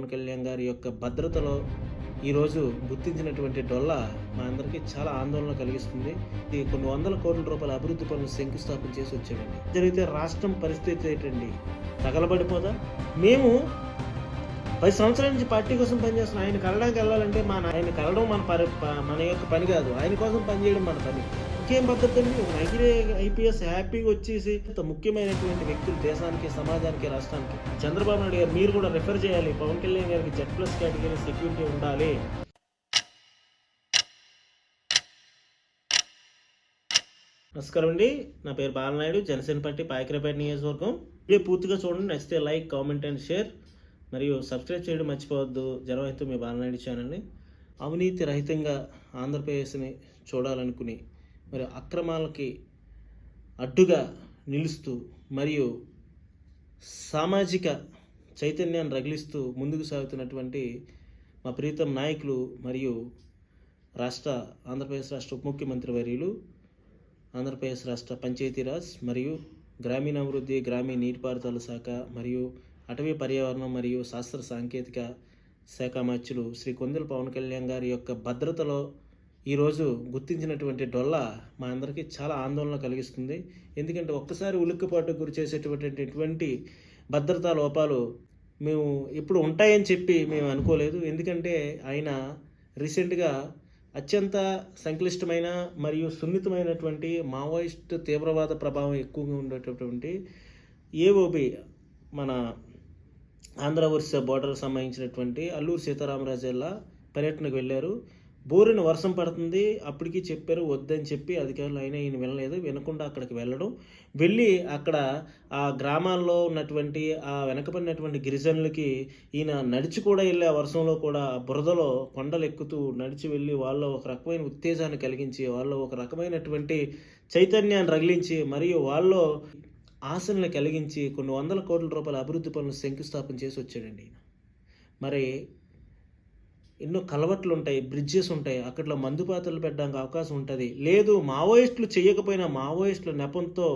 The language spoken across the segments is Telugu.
పవన్ కళ్యాణ్ గారి యొక్క భద్రతలో ఈరోజు గుర్తించినటువంటి డొల్ల మా చాలా ఆందోళన కలిగిస్తుంది. ఇది కొన్ని వందల కోట్ల రూపాయల అభివృద్ధి పనులు శంకుస్థాపన చేసి వచ్చాడండి. జరిగితే రాష్ట్రం పరిస్థితి ఏంటండి? తగలబడిపోదా? మేము పది సంవత్సరాల నుంచి పార్టీ కోసం పనిచేస్తున్నాం. ఆయన కలడానికి వెళ్ళాలంటే మన ఆయన కలడం మన పని మన యొక్క పని కాదు. ఆయన కోసం పనిచేయడం మన పని. రాజకీయం పద్ధతి ఒక ఐటీ ఐపీఎస్ హ్యాపీగా వచ్చేసి ఇంత ముఖ్యమైనటువంటి వ్యక్తులు దేశానికి సమాజానికి రాష్ట్రానికి. చంద్రబాబు నాయుడు గారు మీరు కూడా రిఫర్ చేయాలి. పవన్ కళ్యాణ్ గారికి జెడ్ ప్లస్ కేటగిరీ సెక్యూరిటీ ఉండాలి. నమస్కారం అండి. నా పేరు బాలనాయుడు. జనసేన పార్టీ పాయకరపేట నియోజకవర్గం. వీడియో పూర్తిగా చూడండి. నచ్చితే లైక్ కామెంట్ అండ్ షేర్. మరియు సబ్స్క్రైబ్ చేయడం మర్చిపోవద్దు. జనవహితో మీ బాలనాయుడు ఛానల్ని. అవినీతి రహితంగా ఆంధ్రప్రదేశ్ని చూడాలనుకుని మరి అక్రమాలకి అడ్డుగా నిలుస్తూ మరియు సామాజిక చైతన్యాన్ని రగిలిస్తూ ముందుకు సాగుతున్నటువంటి మా ప్రీతం నాయకులు మరియు రాష్ట్ర ఆంధ్రప్రదేశ్ రాష్ట్ర ఉప ముఖ్యమంత్రి వర్యులు ఆంధ్రప్రదేశ్ రాష్ట్ర పంచాయతీరాజ్ మరియు గ్రామీణాభివృద్ధి గ్రామీణ నీటిపారుదల శాఖ మరియు అటవీ పర్యావరణం మరియు శాస్త్ర సాంకేతిక శాఖ మంత్రులు శ్రీ కొందల పవన్ కళ్యాణ్ గారి యొక్క భద్రతలో ఈరోజు గుర్తించినటువంటి డొల్ల మా అందరికీ చాలా ఆందోళన కలిగిస్తుంది. ఎందుకంటే ఒక్కసారి ఉలిక్కిపాటు గురి చేసేటటువంటి భద్రతా లోపాలు మేము ఇప్పుడు ఉంటాయని చెప్పి మేము అనుకోలేదు. ఎందుకంటే ఆయన రీసెంట్గా అత్యంత సంక్లిష్టమైన మరియు సున్నితమైనటువంటి మావోయిస్ట్ తీవ్రవాద ప్రభావం ఎక్కువగా ఉండేటటువంటి ఏఓబి మన ఆంధ్ర ఒరిస్సా బోర్డర్ సంబంధించినటువంటి అల్లూరు సీతారామరాజు జిల్లా పర్యటనకు వెళ్ళారు. బోరిన వర్షం పడుతుంది అప్పటికి చెప్పారు వద్దని చెప్పి అధికారులు అయినా ఈయన వినలేదు. వినకుండా అక్కడికి వెళ్ళడం. వెళ్ళి అక్కడ ఆ గ్రామాల్లో ఉన్నటువంటి ఆ వెనకబడినటువంటి గిరిజనులకి ఈయన నడిచి కూడా వెళ్ళి ఆ వర్షంలో కూడా బురదలో కొండలు ఎక్కుతూ నడిచి వెళ్ళి వాళ్ళ ఒక రకమైన ఉత్తేజాన్ని కలిగించి వాళ్ళ ఒక రకమైనటువంటి చైతన్యాన్ని రగిలించి మరియు వాళ్ళ ఆశలను కలిగించి కొన్ని వందల కోట్ల రూపాయల అభివృద్ధి పనులు శంకుస్థాపన చేసి వచ్చాడండి మరి ఎన్నో కలవట్లు ఉంటాయి బ్రిడ్జెస్ ఉంటాయి అక్కడలో మందు పాత్రలు పెట్టడానికి అవకాశం ఉంటుంది. లేదు మావోయిస్టులు చేయకపోయినా మావోయిస్టుల నెపంతో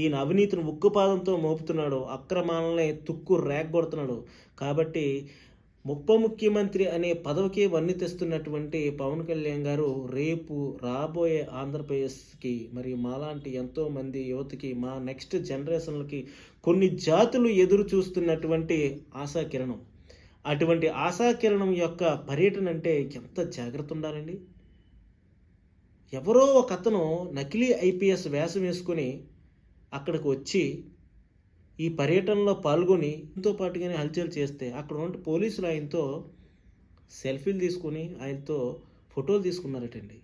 ఈయన అవినీతిని ఉక్కుపాదంతో మోపుతున్నాడు అక్రమాలని తుక్కు రేగొడుతున్నాడు. కాబట్టి ఉప ముఖ్యమంత్రి అనే పదవికి వన్నీ తెస్తున్నటువంటి పవన్ కళ్యాణ్ గారు రేపు రాబోయే ఆంధ్రప్రదేశ్కి మరియు మాలాంటి ఎంతోమంది యువతకి మా నెక్స్ట్ జనరేషన్లకి కొన్ని జాతులు ఎదురు చూస్తున్నటువంటి ఆశాకిరణం. అటువంటి ఆశాకిరణం యొక్క పర్యటన అంటే ఎంత జాగ్రత్త ఉండాలండి ఎవరో ఒక అతను నకిలీ ఐపీఎస్ వేషం వేసుకొని అక్కడికి వచ్చి ఈ పర్యటనలో పాల్గొని ఆయనతో పాటుగానే హల్చల్ చేస్తే అక్కడ ఉన్న పోలీసులు ఆయనతో సెల్ఫీలు తీసుకొని ఆయనతో ఫోటోలు తీసుకున్నారటండి.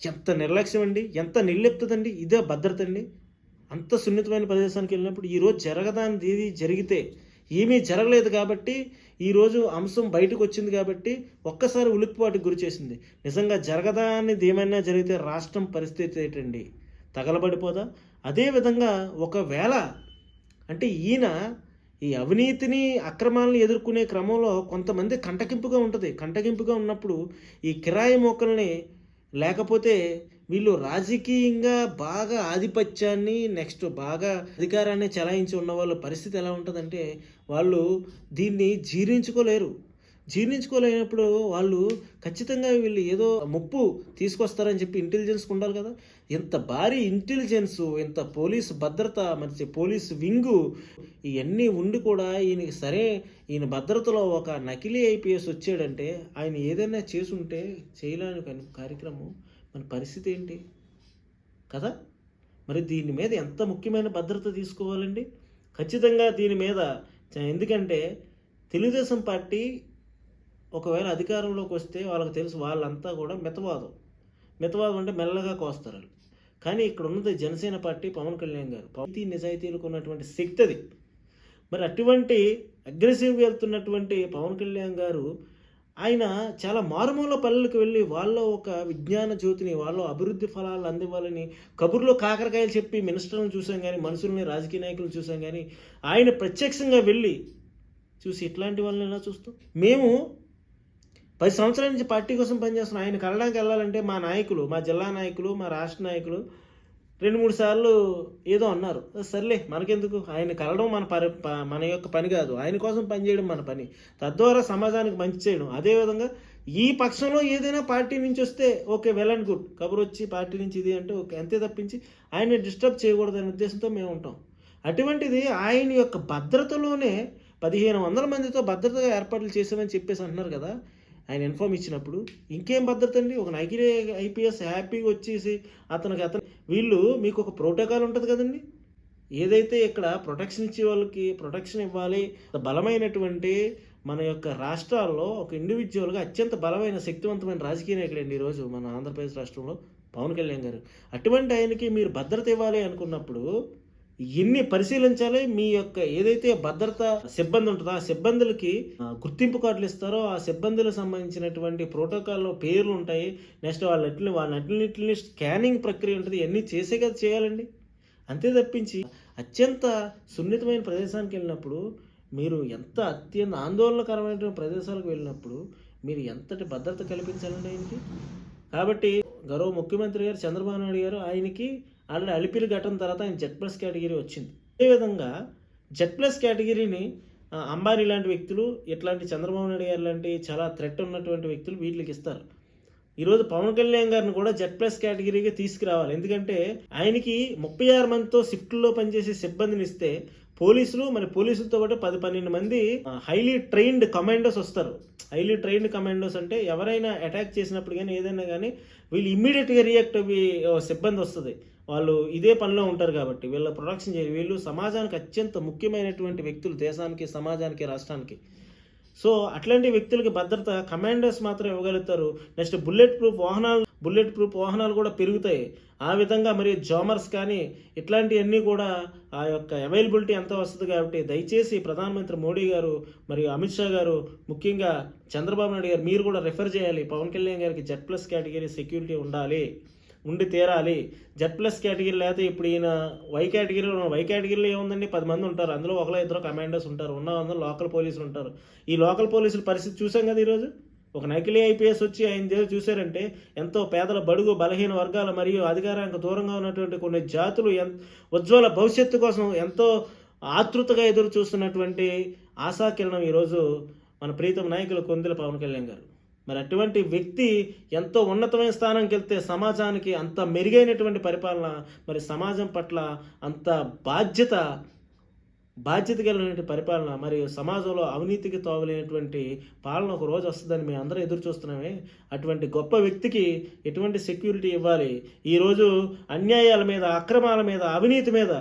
ఎంత నిర్లక్ష్యం అండి ఎంత నిర్లిప్తదండి? ఇదే భద్రత అండి అంత సున్నితమైన ప్రదేశానికి వెళ్ళినప్పుడు ఈరోజు జరగదానిది ఏది జరిగితే ఏమీ జరగలేదు కాబట్టి ఈరోజు అంశం బయటకు వచ్చింది కాబట్టి ఒక్కసారి ఉలిక్కిపాటుకు గురి చేసింది. నిజంగా జరగదా అనేది ఏమైనా జరిగితే రాష్ట్రం పరిస్థితి ఏంటండి? తగలబడిపోదా? అదేవిధంగా ఒకవేళ అంటే ఈయన ఈ అవినీతిని అక్రమాలను ఎదుర్కొనే క్రమంలో కొంతమంది కంటకింపుగా ఉంటుంది. కంటకింపుగా ఉన్నప్పుడు ఈ కిరాయి మొక్కల్ని లేకపోతే వీళ్ళు రాజకీయంగా బాగా ఆధిపత్యాన్ని నెక్స్ట్ బాగా అధికారాన్ని చెలాయించి ఉన్న వాళ్ళ పరిస్థితి ఎలా ఉంటుందంటే వాళ్ళు దీన్ని జీర్ణించుకోలేరు. జీర్ణించుకోలేనప్పుడు వాళ్ళు ఖచ్చితంగా వీళ్ళు ఏదో ముప్పు తీసుకొస్తారని చెప్పి ఇంటెలిజెన్స్ ఉండాలి కదా. ఇంత భారీ ఇంటెలిజెన్స్ ఇంత పోలీసు భద్రత మంచి పోలీసు వింగు ఇవన్నీ ఉండి కూడా ఈయనకి సరే ఈయన భద్రతలో ఒక నకిలీ ఐపీఎస్ వచ్చాడంటే ఆయన ఏదైనా చేసుంటే చేయలేని కని- కార్యక్రమం మన పరిస్థితి ఏంటి? కదా? మరి దీని మీద ఎంత ముఖ్యమైన భద్రత తీసుకోవాలండి? ఖచ్చితంగా దీని మీద ఎందుకంటే తెలుగుదేశం పార్టీ ఒకవేళ అధికారంలోకి వస్తే వాళ్ళకి తెలుసు వాళ్ళంతా కూడా మితవాదం. మితవాదం అంటే మెల్లగా కోస్తారు వాళ్ళు. కానీ ఇక్కడ ఉన్నది జనసేన పార్టీ పవన్ కళ్యాణ్ గారు. పవతి నిజాయితీలకు ఉన్నటువంటి శక్తి అది. మరి అటువంటి అగ్రెసివ్ వెళ్తున్నటువంటి పవన్ కళ్యాణ్ గారు ఆయన చాలా మారుమూల పల్లెలకు వెళ్ళి వాళ్ళ ఒక విజ్ఞాన జ్యోతిని వాళ్ళ అభివృద్ధి ఫలాలు అందివ్వాలని కబుర్లో కాకరకాయలు చెప్పి మినిస్టర్లను చూసాం కానీ మనుషుల్ని రాజకీయ నాయకులను చూసాం కానీ ఆయన ప్రత్యక్షంగా వెళ్ళి చూసి ఇట్లాంటి వాళ్ళని ఎలా చూస్తాం మేము పది సంవత్సరాల నుంచి పార్టీ కోసం పనిచేస్తున్నాం. ఆయన కలడానికి వెళ్ళాలంటే మా నాయకులు మా జిల్లా నాయకులు మా రాష్ట్ర నాయకులు రెండు మూడు సార్లు ఏదో అన్నారు. సర్లే మనకెందుకు? ఆయన కలవడం మన పని ప- మన యొక్క పని కాదు. ఆయన కోసం పనిచేయడం మన పని. తద్వారా సమాజానికి మంచి చేయడం. అదేవిధంగా ఈ పక్షంలో ఏదైనా పార్టీ నుంచి వస్తే ఓకే వెల్ అండ్ గుడ్. కబురు వచ్చి పార్టీ నుంచి ఇది అంటే ఓకే అంతే తప్పించి ఆయన్ని డిస్టర్బ్ చేయకూడదనే ఉద్దేశంతో మేము ఉంటాం. అటువంటిది ఆయన యొక్క భద్రతలోనే పదిహేను వందల మందితో భద్రతగా ఏర్పాట్లు చేసామని చెప్పేసి అంటున్నారు కదా. ఆయన ఇన్ఫామ్ ఇచ్చినప్పుడు ఇంకేం భద్రత అండి? ఒక నైకిరే ఐపీఎస్ హ్యాపీగా వచ్చేసి అతనికి అతను వీళ్ళు మీకు ఒక ప్రోటోకాల్ ఉంటుంది కదండి. ఏదైతే ఇక్కడ ప్రొటెక్షన్ ఇచ్చే వాళ్ళకి ప్రొటెక్షన్ ఇవ్వాలి బలమైనటువంటి మన యొక్క రాష్ట్రాల్లో ఒక ఇండివిజువల్గా అత్యంత బలమైన శక్తివంతమైన రాజకీయ నాయకుడు ఈరోజు మన ఆంధ్రప్రదేశ్ రాష్ట్రంలో పవన్ కళ్యాణ్ గారు. అటువంటి ఆయనకి మీరు భద్రత ఇవ్వాలి అనుకున్నప్పుడు ఎన్ని పరిశీలించాలి మీ యొక్క ఏదైతే భద్రత సిబ్బంది ఉంటుందో ఆ సిబ్బందులకి గుర్తింపు కార్డులు ఇస్తారో ఆ సిబ్బందులకు సంబంధించినటువంటి ప్రోటోకాల్లో పేర్లు ఉంటాయి. నెక్స్ట్ వాళ్ళ వాళ్ళన్నింటిని స్కానింగ్ ప్రక్రియ ఉంటుంది. ఇవన్నీ చేసే కదా చేయాలండి. అంతే తప్పించి అత్యంత సున్నితమైన ప్రదేశానికి వెళ్ళినప్పుడు మీరు ఎంత అత్యంత ఆందోళనకరమైనటువంటి ప్రదేశాలకు వెళ్ళినప్పుడు మీరు ఎంతటి భద్రత కల్పించాలండి ఆయనకి? కాబట్టి గౌరవ ముఖ్యమంత్రి గారు చంద్రబాబు నాయుడు గారు ఆయనకి ఆల్రెడీ అలిపిరి ఘటన తర్వాత ఆయన జెడ్ ప్లస్ కేటగిరీ వచ్చింది. అదేవిధంగా జెడ్ ప్లస్ కేటగిరీని అంబానీ లాంటి వ్యక్తులు ఇట్లాంటి చంద్రబాబు నాయుడు గారు లాంటి చాలా థ్రెట్ ఉన్నటువంటి వ్యక్తులు వీటికి ఇస్తారు. ఈరోజు పవన్ కళ్యాణ్ గారిని కూడా జెడ్ ప్లస్ కేటగిరీకి తీసుకురావాలి. ఎందుకంటే ఆయనకి ముప్పై ఆరు మందితో షిఫ్ట్లో పనిచేసే సిబ్బందిని ఇస్తే పోలీసులు మరి పోలీసులతో పాటు పది పన్నెండు మంది హైలీ ట్రైన్డ్ కమాండోస్ వస్తారు. హైలీ ట్రైన్డ్ కమాండోస్ అంటే ఎవరైనా అటాక్ చేసినప్పుడు కానీ ఏదైనా కానీ వీళ్ళు ఇమ్మీడియట్గా రియాక్ట్ అవి సిబ్బంది వస్తుంది. వాళ్ళు ఇదే పనిలో ఉంటారు కాబట్టి వీళ్ళ ప్రొడక్షన్ చేయాలి వీళ్ళు సమాజానికి అత్యంత ముఖ్యమైనటువంటి వ్యక్తులు దేశానికి సమాజానికి రాష్ట్రానికి. సో అట్లాంటి వ్యక్తులకి భద్రత కమాండర్స్ మాత్రం ఇవ్వగలుగుతారు. నెక్స్ట్ బుల్లెట్ ప్రూఫ్ వాహనాలు బుల్లెట్ ప్రూఫ్ వాహనాలు కూడా పెరుగుతాయి. ఆ విధంగా మరి జామర్స్ కానీ ఇట్లాంటివన్నీ కూడా ఆ యొక్క అవైలబిలిటీ ఎంత వస్తుంది కాబట్టి దయచేసి ప్రధానమంత్రి మోడీ గారు మరియు అమిత్ షా గారు ముఖ్యంగా చంద్రబాబు నాయుడు గారు మీరు కూడా రిఫర్ చేయాలి. పవన్ కళ్యాణ్ గారికి జెడ్ ప్లస్ కేటగిరీ సెక్యూరిటీ ఉండాలి. ఉండి తీరాలి. జెడ్ ప్లస్ కేటగిరీ లేకపోతే ఇప్పుడు ఈయన వై కేటగిరీలో వై కేటగిరీలో ఏముందండి? పది మంది ఉంటారు. అందులో ఒకరు ఇద్దరు కమాండర్స్ ఉంటారు. ఉన్న అందరూ లోకల్ పోలీసులు ఉంటారు. ఈ లోకల్ పోలీసుల పరిస్థితి చూసాం కదా ఈరోజు? ఒక నకిలీ ఐపీఎస్ వచ్చి ఆయన దగ్గర చూశారంటే ఎంతో పేదల బడుగు బలహీన వర్గాల మరియు అధికారానికి దూరంగా ఉన్నటువంటి కొన్ని జాతులు ఎన్ ఉజ్వల భవిష్యత్తు కోసం ఎంతో ఆతృతగా ఎదురు చూస్తున్నటువంటి ఆశాకిరణం ఈరోజు మన ప్రీతం నాయకులు కొందెల పవన్ కళ్యాణ్ గారు. మరి అటువంటి వ్యక్తి ఎంతో ఉన్నతమైన స్థానంకి వెళ్తే సమాజానికి అంత మెరుగైనటువంటి పరిపాలన మరి సమాజం పట్ల అంత బాధ్యత బాధ్యత కలిగినటువంటి పరిపాలన మరియు సమాజంలో అవినీతికి తోవలేనటువంటి పాలన ఒక రోజు వస్తుందని మేము అందరం ఎదురు చూస్తున్నామే. అటువంటి గొప్ప వ్యక్తికి ఎటువంటి సెక్యూరిటీ ఇవ్వాలి? ఈరోజు అన్యాయాల మీద అక్రమాల మీద అవినీతి మీద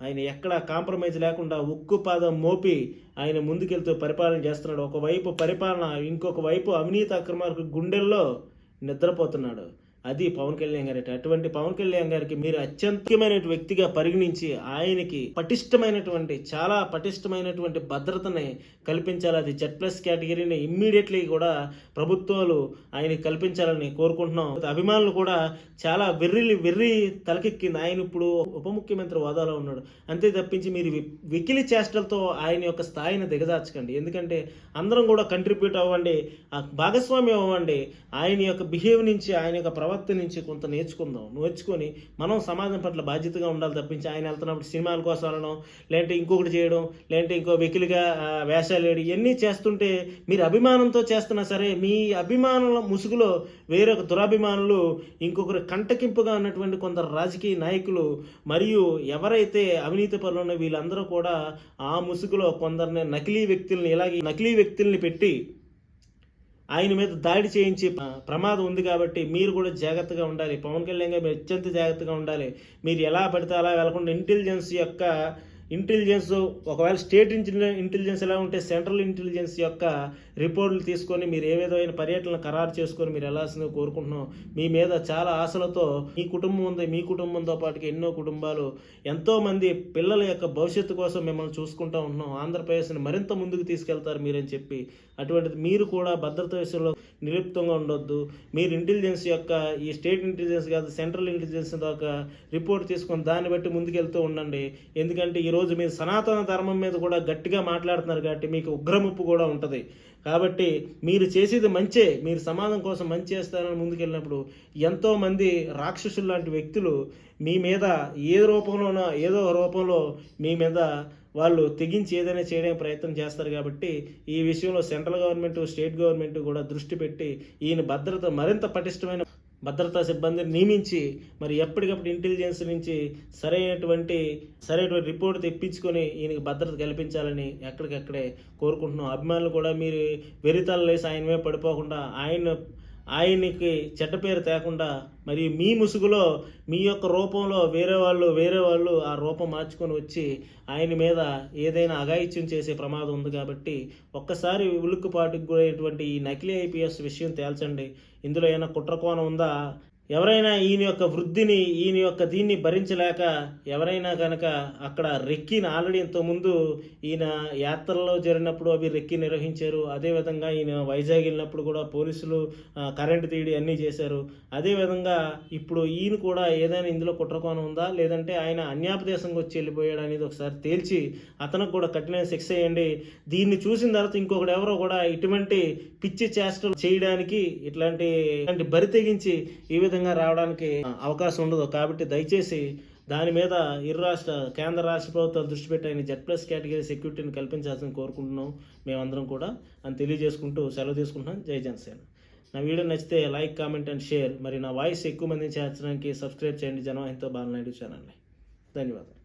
ఆయన ఎక్కడ కాంప్రమైజ్ లేకుండా ఉక్కు పాదం మోపి ఆయన ముందుకెళ్తూ పరిపాలన చేస్తున్నాడు. ఒకవైపు పరిపాలన ఇంకొక వైపు అవినీతి అక్రమాలకు గుండెల్లో నిద్రపోతున్నాడు. అది పవన్ కళ్యాణ్ గారి అటువంటి పవన్ కళ్యాణ్ గారికి మీరు అత్యంతమైన వ్యక్తిగా పరిగణించి ఆయనకి పటిష్టమైనటువంటి చాలా పటిష్టమైనటువంటి భద్రతని కల్పించాలి. అది జెడ్ ప్లస్ కేటగిరీని ఇమ్మీడియట్లీ కూడా ప్రభుత్వాలు ఆయనకి కల్పించాలని కోరుకుంటున్నాం. అభిమానులు కూడా చాలా వెర్రి వెర్రి తలకెక్కింది. ఆయన ఇప్పుడు ఉప ముఖ్యమంత్రి హోదాలో ఉన్నాడు. అంతే తప్పించి మీరు వి- వికిలి చేష్టలతో ఆయన యొక్క స్థాయిని దిగజార్చకండి. ఎందుకంటే అందరం కూడా కంట్రిబ్యూట్ అవ్వండి ఆ భాగస్వామ్యం అవ్వండి. ఆయన యొక్క బిహేవ్ నుంచి ఆయన యొక్క ప్రవర్తన నుంచి కొంత నేర్చుకుందాం. నేర్చుకొని మనం సమాజం పట్ల బాధ్యతగా ఉండాలి తప్పించి ఆయన వెళ్తున్నప్పుడు సినిమాల కోసం వెళ్ళడం లేదంటే ఇంకొకటి చేయడం లేదంటే ఇంకో వెకిలిగా వేషాలు వేయడం ఇవన్నీ చేస్తుంటే మీరు అభిమానంతో చేస్తున్నా సరే మీ అభిమానుల ముసుగులో వేరొక దురాభిమానులు ఇంకొకరు కంటకింపుగా ఉన్నటువంటి కొందరు రాజకీయ నాయకులు మరియు ఎవరైతే అవినీతి పనులు ఉన్నాయో వీళ్ళందరూ కూడా ఆ ముసుగులో కొందరిని నకిలీ వ్యక్తుల్ని ఇలాగే నకిలీ వ్యక్తుల్ని పెట్టి ఆయన మీద దాడి చేయించి ప్రమాదం ఉంది కాబట్టి మీరు కూడా జాగ్రత్తగా ఉండాలి. పవన్ కళ్యాణ్ గారు మీరు అత్యంత జాగ్రత్తగా ఉండాలి. మీరు ఎలా పడితే అలా వెళ్ళకుండా ఇంటెలిజెన్స్ యొక్క ఇంటెలిజెన్స్ ఒకవేళ స్టేట్ ఇంటెలిజెన్స్ ఎలా ఉంటే సెంట్రల్ ఇంటెలిజెన్స్ యొక్క రిపోర్ట్లు తీసుకొని మీరు ఏ విధమైన పర్యటన ఖరారు చేసుకొని మీరు వెళ్ళాల్సిందిగా కోరుకుంటున్నాం. మీ మీద చాలా ఆశలతో మీ కుటుంబం ఉంది మీ కుటుంబంతో పాటు ఎన్నో కుటుంబాలు ఎంతోమంది పిల్లల యొక్క భవిష్యత్తు కోసం మిమ్మల్ని చూసుకుంటూ ఉంటున్నాం ఆంధ్రప్రదేశ్ని మరింత ముందుకు తీసుకెళ్తారు మీరని చెప్పి. అటువంటిది మీరు కూడా భద్రత విషయంలో నిలిప్తంగా ఉండొద్దు. మీరు ఇంటెలిజెన్స్ యొక్క ఈ స్టేట్ ఇంటెలిజెన్స్ కాదు సెంట్రల్ ఇంటెలిజెన్స్ యొక్క రిపోర్ట్ తీసుకొని దాన్ని బట్టి ముందుకెళ్తూ ఉండండి. ఎందుకంటే ఈరోజు ఈరోజు మీరు సనాతన ధర్మం మీద కూడా గట్టిగా మాట్లాడుతున్నారు కాబట్టి మీకు ఉగ్రముప్పు కూడా ఉంటుంది. కాబట్టి మీరు చేసేది మంచే మీరు సమాజం కోసం మంచి చేస్తారని ముందుకెళ్ళినప్పుడు ఎంతోమంది రాక్షసులు లాంటి వ్యక్తులు మీ మీద ఏ రూపంలోనో ఏదో రూపంలో మీ మీద వాళ్ళు తెగించి ఏదైనా చేయడానికి ప్రయత్నం చేస్తారు కాబట్టి ఈ విషయంలో సెంట్రల్ గవర్నమెంట్ స్టేట్ గవర్నమెంట్ కూడా దృష్టి పెట్టి ఈయన భద్రత మరింత పటిష్టమైన భద్రతా సిబ్బందిని నియమించి మరి ఎప్పటికప్పుడు ఇంటెలిజెన్స్ నుంచి సరైనటువంటి సరైనటువంటి రిపోర్ట్ తెప్పించుకొని ఈయనకి భద్రత కల్పించాలని ఎక్కడికక్కడే కోరుకుంటున్నాం. అభిమానులు కూడా మీరు వెరితాలు లేసి ఆయన మీద పడిపోకుండా ఆయన ఆయనకి చెడ్డ పేరు తేకుండా మరి మీ ముసుగులో మీ యొక్క రూపంలో వేరే వాళ్ళు వేరే వాళ్ళు ఆ రూపం మార్చుకొని వచ్చి ఆయన మీద ఏదైనా అఘాయిత్యం చేసే ప్రమాదం ఉంది కాబట్టి ఒక్కసారి ఉలుక్కుపాటుకు గురైనటువంటి ఈ నకిలీ ఐపీఎస్ విషయం తేల్చండి. ఇందులో ఏమైనా కుట్రకోణం ఉందా? ఎవరైనా ఈయన యొక్క వృద్ధిని ఈయన యొక్క దీన్ని భరించలేక ఎవరైనా కనుక అక్కడ రెక్కిని ఆల్రెడీ ఇంతకుముందు ఈయన యాత్రలో జరిగినప్పుడు అవి రెక్కి నిర్వహించారు. అదేవిధంగా ఈయన వైజాగ్ వెళ్ళినప్పుడు కూడా పోలీసులు కరెంటు తీయడి అన్నీ చేశారు. అదేవిధంగా ఇప్పుడు ఈయన కూడా ఏదైనా ఇందులో కుట్రకోణం ఉందా? లేదంటే ఆయన అన్యాపదేశంగా వచ్చి వెళ్ళిపోయాడు అనేది ఒకసారి తేల్చి అతనికి కూడా కఠినమైన శిక్ష వేయండి. దీన్ని చూసిన తర్వాత ఇంకొకటి ఎవరో కూడా ఇటువంటి పిచ్చి చేష్టలు చేయడానికి ఇట్లాంటి ఇలాంటి బరి తెగించి ఈ విధంగా రావడానికి అవకాశం ఉండదు. కాబట్టి దయచేసి దాని మీద ఇరు రాష్ట్ర కేంద్ర రాష్ట్ర ప్రభుత్వాలు దృష్టి పెట్టి ఆయన జెడ్ ప్లస్ కేటగిరీ సెక్యూరిటీని కల్పించాల్సిన కోరుకుంటున్నాం మేమందరం కూడా. అని తెలియజేసుకుంటూ సెలవు తీసుకుంటున్నాం. జై జనసేన. నా వీడియో నచ్చితే లైక్ కామెంట్ అండ్ షేర్. మరి నా వాయిస్ ఎక్కువ మందిని చేర్చడానికి సబ్స్క్రైబ్ చేయండి. జనవాహితో బాలనాయుడు ఛానల్ని. ధన్యవాదాలు.